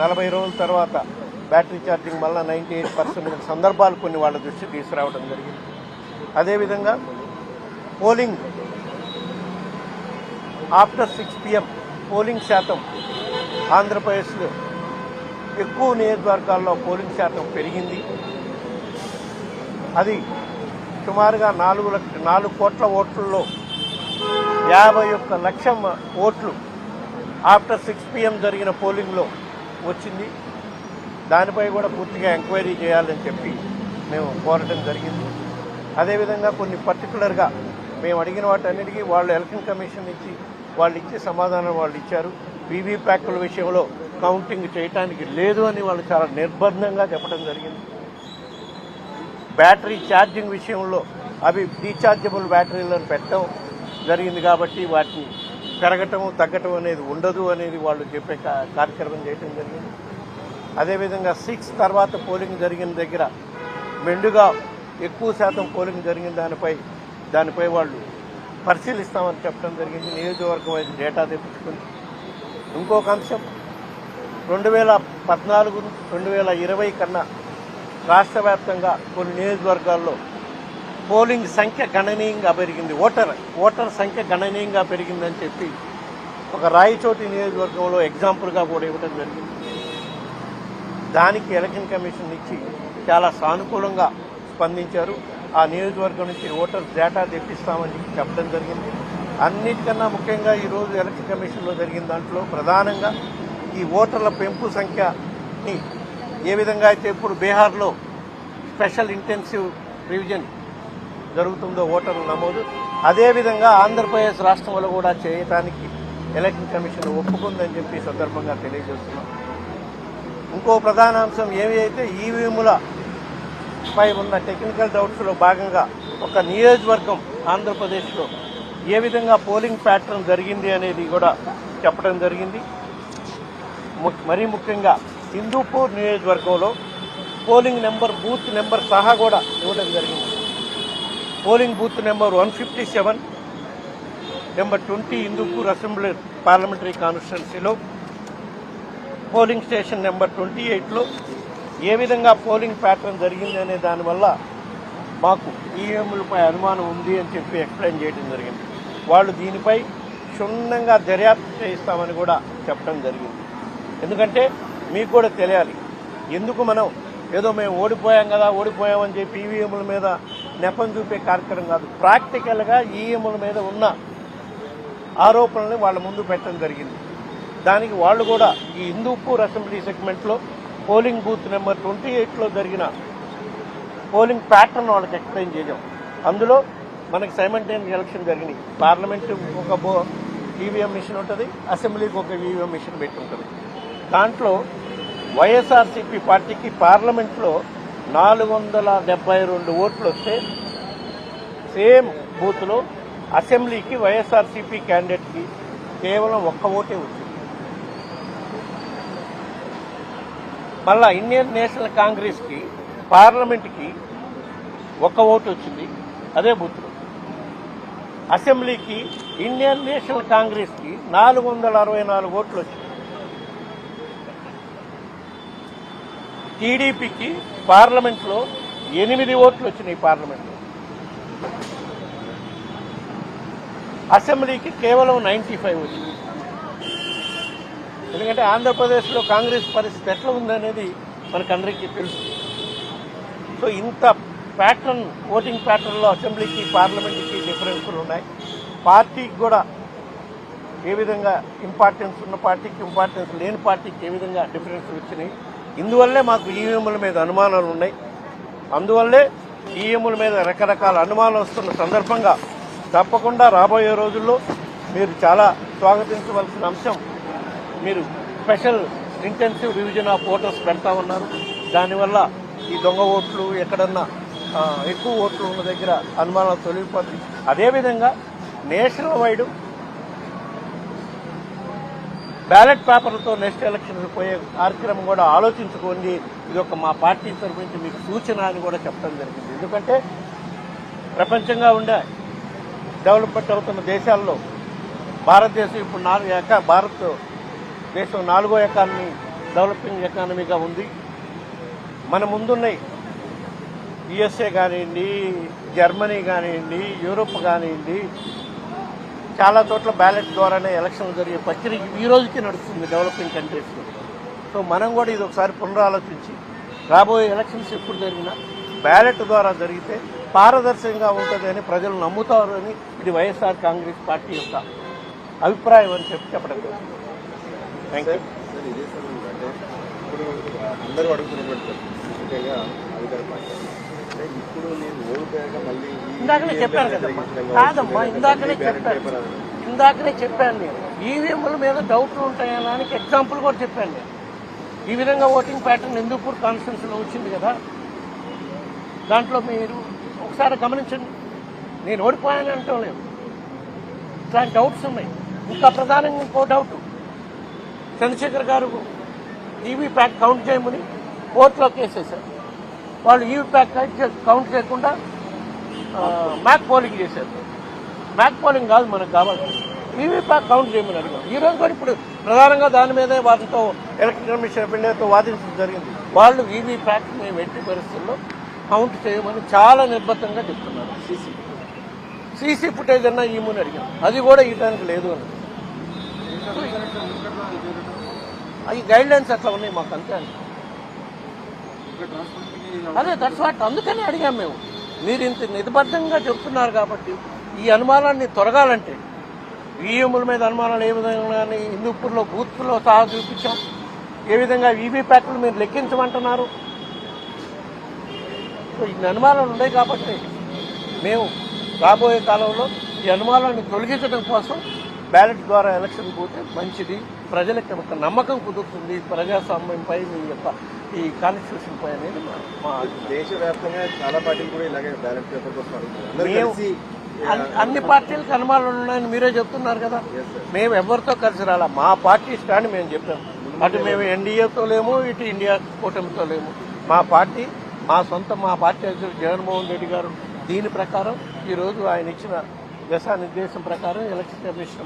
నలభై రోజుల తర్వాత బ్యాటరీ ఛార్జింగ్ వల్ల నైంటీ ఎయిట్ పర్సెంట్ సందర్భాలు కొన్ని వాళ్ళ దృష్టికి తీసుకురావడం జరిగింది. అదేవిధంగా polling after six PM polling శాతం ఆంధ్రప్రదేశ్లో ఎక్కువ నియోజకవర్గాల్లో పోలింగ్ శాతం పెరిగింది. అది సుమారుగా నాలుగు లక్ష నాలుగు కోట్ల ఓట్లలో యాభై ఒక్క లక్షం ఓట్లు ఆఫ్టర్ సిక్స్ పిఎం జరిగిన పోలింగ్లో వచ్చింది. దానిపై కూడా పూర్తిగా ఎంక్వైరీ చేయాలని చెప్పి మేము కోరటం జరిగింది. అదేవిధంగా కొన్ని పర్టికులర్గా మేము అడిగిన వాటన్నిటికీ వాళ్ళు ఎలక్షన్ కమిషన్ ఇచ్చి వాళ్ళు ఇచ్చే సమాధానం వాళ్ళు ఇచ్చారు. వీవీప్యాక్ల విషయంలో కౌంటింగ్ చేయటానికి లేదు అని వాళ్ళు చాలా నిర్బంధంగా చెప్పడం జరిగింది. బ్యాటరీ ఛార్జింగ్ విషయంలో అవి రీఛార్జబుల్ బ్యాటరీలను పెట్టడం జరిగింది కాబట్టి వాటిని పెరగటం తగ్గటం అనేది ఉండదు అనేది వాళ్ళు చెప్పే కార్యక్రమం చేయడం జరిగింది. అదేవిధంగా సిక్స్ తర్వాత పోలింగ్ జరిగిన దగ్గర మెండుగా ఎక్కువ శాతం పోలింగ్ జరిగిన దానిపై దానిపై వాళ్ళు పరిశీలిస్తామని చెప్పడం జరిగింది. నియోజకవర్గం అయితే డేటా తెప్పించుకుని ఇంకొక అంశం రెండు వేల పద్నాలుగు రెండు వేల ఇరవై కన్నా రాష్ట్ర వ్యాప్తంగా కొన్ని నియోజకవర్గాల్లో పోలింగ్ సంఖ్య గణనీయంగా పెరిగింది. ఓటర్ ఓటర్ సంఖ్య గణనీయంగా పెరిగిందని చెప్పి ఒక రాయచోటి నియోజకవర్గంలో ఎగ్జాంపుల్గా కూడా ఇవ్వడం జరిగింది. దానికి ఎలక్షన్ కమిషన్ ఇచ్చి చాలా సానుకూలంగా స్పందించారు. ఆ నియోజకవర్గం నుంచి ఓటర్ డేటా తెప్పిస్తామని చెప్పడం జరిగింది. అన్నిటికన్నా ముఖ్యంగా ఈరోజు ఎలక్షన్ కమిషన్లో జరిగిన దాంట్లో ప్రధానంగా ఈ ఓటర్ల పెంపు సంఖ్యని ఏ విధంగా అయితే ఇప్పుడు బీహార్లో స్పెషల్ ఇంటెన్సివ్ రివిజన్ జరుగుతుందో ఓటర్ల నమోదు. అదేవిధంగా ఆంధ్రప్రదేశ్ రాష్ట్రంలో కూడా చేయటానికి ఎలక్షన్ కమిషన్ ఒప్పుకుందని చెప్పి సందర్భంగా తెలియజేస్తున్నాం. ఇంకో ప్రధాన అంశం ఏవి అయితే ఈవీఎంల పై ఉన్న టెక్నికల్ డౌట్స్లో భాగంగా ఒక నియోజకవర్గం ఆంధ్రప్రదేశ్లో ఏ విధంగా పోలింగ్ ప్యాటర్న్ జరిగింది అనేది కూడా చెప్పడం జరిగింది. ము- మరీ ముఖ్యంగా హిందూపూర్ నియోజకవర్గంలో పోలింగ్ నెంబర్ బూత్ నెంబర్ సహా కూడా ఇవ్వడం జరిగింది. Polling booth number one fifty seven number twenty Indukur assembly parliamentary కాన్స్టిట్యున్సీలో. పోలింగ్ స్టేషన్ నెంబర్ ట్వంటీ ఎయిట్లో ఏ విధంగా పోలింగ్ ప్యాటర్న్ జరిగింది అనే దానివల్ల మాకు ఈవీఎంలపై అనుమానం ఉంది అని చెప్పి ఎక్స్ప్లెయిన్ చేయడం జరిగింది. వాళ్ళు దీనిపై క్షుణ్ణంగా దర్యాప్తు చేయిస్తామని కూడా చెప్పడం జరిగింది. ఎందుకంటే మీకు కూడా తెలియాలి ఎందుకు మనం ఏదో మేము ఓడిపోయాం కదా ఓడిపోయామని చెప్పి ఈవీఎంల మీద నెపం చూపే కార్యక్రమం కాదు. ప్రాక్టికల్గా ఈఎంల మీద ఉన్న ఆరోపణల్ని వాళ్ళ ముందు పెట్టడం జరిగింది. దానికి వాళ్ళు కూడా ఈ హిందూపూర్ అసెంబ్లీ సెగ్మెంట్లో పోలింగ్ బూత్ నెంబర్ ట్వంటీ ఎయిట్లో జరిగిన పోలింగ్ ప్యాటర్న్ వాళ్ళకి ఎక్స్ప్లెయిన్ చేసాం అందులో మనకి సైమంటైన్ ఎలక్షన్ జరిగినాయి. పార్లమెంట్ ఒక బో ఈవీఎం మిషన్ ఉంటుంది అసెంబ్లీకి ఒక ఈవీఎం మిషన్ పెట్టి ఉంటుంది. దాంట్లో వైఎస్ఆర్సీపీ పార్టీకి పార్లమెంట్లో నాలుగు వందల డెబ్బై రెండు ఓట్లు వస్తే సేమ్ బూత్లో అసెంబ్లీకి వైఎస్ఆర్సీపీ క్యాండిడేట్కి కేవలం ఒక్క ఓటే వచ్చింది. మళ్ళా ఇండియన్ నేషనల్ కాంగ్రెస్కి పార్లమెంట్కి ఒక్క ఓటు వచ్చింది అదే బూత్లో. అసెంబ్లీకి ఇండియన్ నేషనల్ కాంగ్రెస్కి నాలుగు వందల అరవై నాలుగు ఓట్లు వచ్చింది. టీడీపీకి పార్లమెంట్లో ఎనిమిది ఓట్లు వచ్చినాయి పార్లమెంట్లో. అసెంబ్లీకి కేవలం నైంటీ ఫైవ్ వచ్చింది. ఎందుకంటే ఆంధ్రప్రదేశ్లో కాంగ్రెస్ పరిస్థితి ఎట్లా ఉందనేది మనకందరికీ తెలుసు. సో ఇంత ప్యాటర్న్ ఓటింగ్ ప్యాటర్న్లో అసెంబ్లీకి పార్లమెంట్కి డిఫరెన్స్లు ఉన్నాయి. పార్టీకి కూడా ఏ విధంగా ఇంపార్టెన్స్ ఉన్న పార్టీకి ఇంపార్టెన్స్ లేని పార్టీకి ఏ విధంగా డిఫరెన్స్ వచ్చినాయి. ఇందువల్లే మాకు ఈవీఎంల మీద అనుమానాలు ఉన్నాయి. అందువల్లే ఈఎంల మీద రకరకాల అనుమానాలు వస్తున్న సందర్భంగా తప్పకుండా రాబోయే రోజుల్లో మీరు చాలా స్వాగతించవలసిన అంశం మీరు special intensive revision of voters పెడతా ఉన్నారు. దానివల్ల ఈ దొంగ ఓట్లు ఎక్కడన్నా ఎక్కువ ఓట్లు ఉన్న దగ్గర అనుమానాలు తొలగిపోతుంది అదేవిధంగా నేషనల్ వైడ్ బ్యాలెట్ పేపర్లతో నెక్స్ట్ ఎలక్షన్ పోయే కార్యక్రమం కూడా ఆలోచించుకోండి. ఇది ఒక మా పార్టీ తరపు నుంచి మీకు సూచన అని కూడా చెప్పడం జరిగింది. ఎందుకంటే ప్రపంచంగా ఉండే డెవలప్మెంట్ అవుతున్న దేశాల్లో భారతదేశం ఇప్పుడు నాలుగు ఎక భారత్ దేశం నాలుగో ఎకానమీ డెవలపింగ్ ఎకానమీగా ఉంది. మన ముందున్నాయి యుఎస్ఏ కానివ్వండి జర్మనీ కానివ్వండి యూరోప్ కానివ్వండి చాలా చోట్ల బ్యాలెట్ ద్వారానే ఎలక్షన్లు జరిగే ప్రక్రియ ఈ రోజుకి నడుస్తుంది డెవలపింగ్ కంట్రీస్లో సో మనం కూడా ఇది ఒకసారి పునరాలోచించి రాబోయే ఎలక్షన్స్ ఎప్పుడు జరిగినా బ్యాలెట్ ద్వారా జరిగితే పారదర్శకంగా ఉంటుందని ప్రజలు నమ్ముతారు అని ఇది వైఎస్ఆర్ కాంగ్రెస్ పార్టీ యొక్క అభిప్రాయం అని చెప్పి చెప్పడం థ్యాంక్ యూ ఇప్పుడు అందరూ అడుగుతున్నటువంటి ముఖ్యంగా అధికార పార్టీ. ఇప్పుడు నేను ఓడిపోయాక ఇందాకనే చెప్పాను కదమ్మా. కాదమ్మా ఇందాకనే చెప్పాను. ఇందాకనే చెప్పాను నేను. ఈవీఎంల మీద డౌట్లు ఉంటాయనడానికి ఎగ్జాంపుల్ కూడా చెప్పాను నేను. ఈ విధంగా ఓటింగ్ ప్యాటర్న్ హిందూపూర్ కాన్స్టిట్యూన్సీలో వచ్చింది కదా. దాంట్లో మీరు ఒకసారి గమనించండి. నేను ఓడిపోయాను అంటాం లేదు. ఇట్లాంటి డౌట్స్ ఉన్నాయి. ఇంకా ప్రధానంగా ఇంకో డౌట్ చంద్రశేఖర్ గారు ఈవీ ప్యాక్ కౌంట్ చేయమని కోర్టులో కేసేశారు. వాళ్ళు ఈవీ ప్యాక్ కౌంట్ చేయకుండా మ్యాక్ పోలింగ్ చేశారు. మ్యాక్ పోలింగ్ కాదు మనకు కావాల్సింది ఈవీ ప్యాక్ కౌంట్ చేయమని అడిగాం. ఈ రోజు కూడా ఇప్పుడు ప్రధానంగా దాని మీదే వారితో ఎలక్షన్ కమిషన్ ఆఫ్ ఇండియాతో వాదించడం జరిగింది. వాళ్ళు ఈవీ ప్యాక్ మేము ఎట్టి పరిస్థితుల్లో కౌంట్ చేయమని చాలా నిర్బద్ధంగా చెప్తున్నారు. సీసీ సీసీ ఫుటేజ్ అన్నా ఇమ్మని అడిగాం. అది కూడా ఇవ్వడానికి లేదు అని. అవి గైడ్ లైన్స్ అట్లా ఉన్నాయి మాకు అంతే అండి అదే దట్స్ వాట్ అందుకని అడిగాం మేము. మీరు ఇంత నిబద్ధంగా చెప్తున్నారు కాబట్టి ఈ అనుమానాన్ని తొలగాలంటే ఈఎంల మీద అనుమానాలు ఏ విధంగా హిందూపూర్లో బూత్లో సహా చూపించాం. ఏ విధంగా వీవీప్యాట్లు మీరు లెక్కించమంటున్నారు? సో ఇన్ని అనుమానాలు ఉన్నాయి కాబట్టి మేము రాబోయే కాలంలో ఈ అనుమానాన్ని తొలగించడం కోసం బ్యాలెట్ ద్వారా ఎలక్షన్ పోతే మంచిది. ప్రజలకు ఒక నమ్మకం కుదురుతుంది ప్రజాస్వామ్యంపై మీ యొక్క ఈ కాన్స్టిట్యూషన్ పై అనేది మా- దేశవ్యాప్తంగా చాలా పార్టీలు కూడా ఇలాగే బ్యాలెట్ పేపర్ కోసం అన్ని- పార్టీలకు అనుమానాలు ఉన్నాయని మీరే చెప్తున్నారు కదా. మేము ఎవరితో కలిసి రాలా? మా పార్టీ స్టాండ్ మేము చెప్పాం. అటు మేము ఎన్డీఏతో లేము ఇటు ఇండియా కూటమితో లేము. మా పార్టీ మా సొంత మా పార్టీ అధ్యక్షుడు జగన్మోహన్ రెడ్డి గారు దీని ప్రకారం ఈరోజు ఆయన ఇచ్చిన దిశానిర్దేశం ప్రకారం ఎలక్షన్ కమిషన్